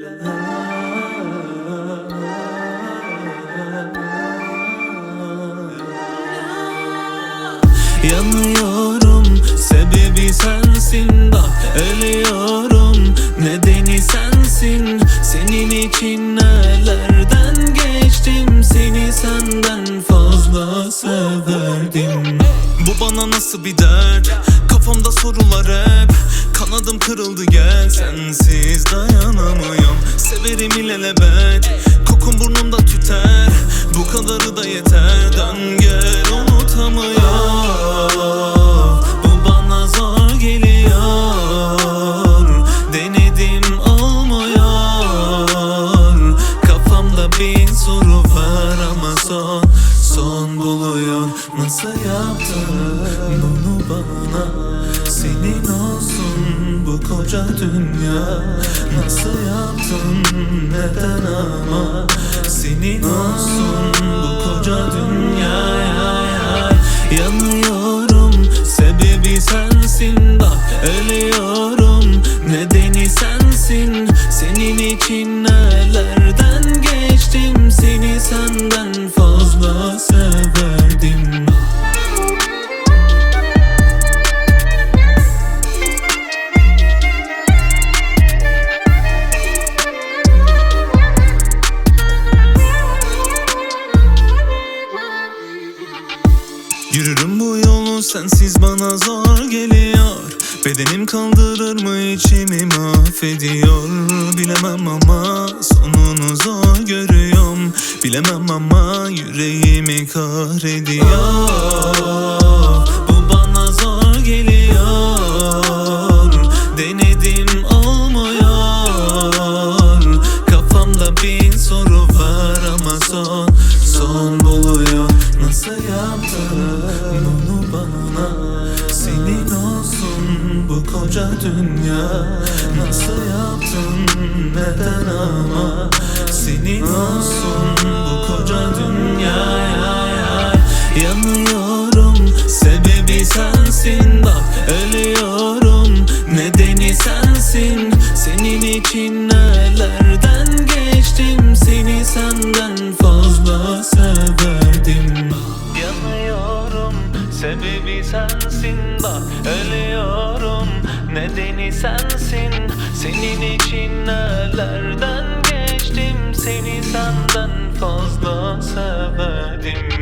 Yanıyorum sebebi sensin Bak ölüyorum. Nedeni sensin Senin için nelerden geçtim? Seni senden fazla severdim. Bu bana nasıl bir dert? Kafamda sorular hep Kanadım kırıldı gel Sensiz dayanamıyorum. Severim ilelebet Kokun burnumda tüter. Bu kadarı da yeter Dön gel unutamıyorum. Bu bana zor geliyor. Denedim olmuyor. Kafamda bin soru var ama son Son buluyor. Nasıl yaptın bunu bana? Senin olsun bu koca dünya. Nasıl yaptın neden ama? Senin olsun bu koca dünya. Yanıyorum sebebi sensin. Bak ölüyorum. Nedeni sensin. Senin için nelerden geçtim? Seni senden Yürürüm bu yolu sensiz bana zor geliyor. Bedenim kaldırır mı içimi mahvediyor? Bilemem ama sonunu zor görüyorum. Bilemem ama yüreğimi kahrediyor. Bu bana zor geliyor. Denedim olmuyor. Kafamda bin soru var ama son son buluyor. Nasıl yaptın Senin olsun bu koca dünya. Nasıl yaptın neden ama? Senin olsun bu koca dünya. Yanıyorum sebebi sensin. Bak ölüyorum. Nedeni sensin. Senin için sebebi sensin. Bak ölüyorum. Nedeni sensin. Senin için nelerden geçtim. Seni senden fazla severdim